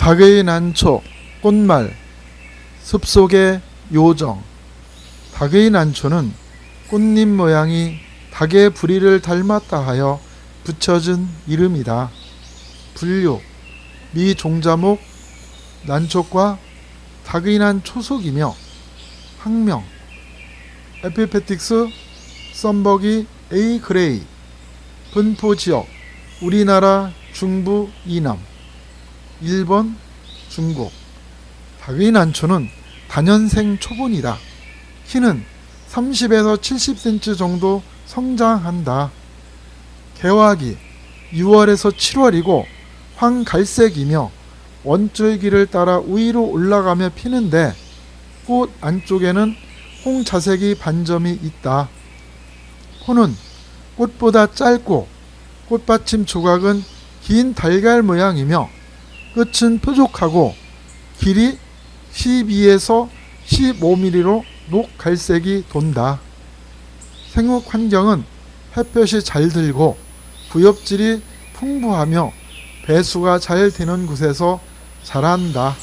닭의 난초, 꽃말, 숲속의 요정. 닭의 난초는 꽃잎 모양이 닭의 부리를 닮았다 하여 붙여진 이름이다. 분류 미 종자목 난초과 닭의 난초 속이며 학명 에피페틱스 썸버기 A 그레이 분포 지역 우리나라 중부 이남 일본 중국 닭의 난초는 단연생 초본이다. 키는 30에서 70cm 정도 성장한다. 개화기 6월에서 7월이고 황갈색이며 원줄기를 따라 위로 올라가며 피는데 꽃 안쪽에는 홍자색이 반점이 있다. 호는 꽃보다 짧고 꽃받침 조각은 긴 달걀 모양이며 끝은 뾰족하고 길이 12에서 15mm로 녹갈색이 돈다. 생육 환경은 햇볕이 잘 들고 부엽질이 풍부하며 배수가 잘 되는 곳에서 자란다.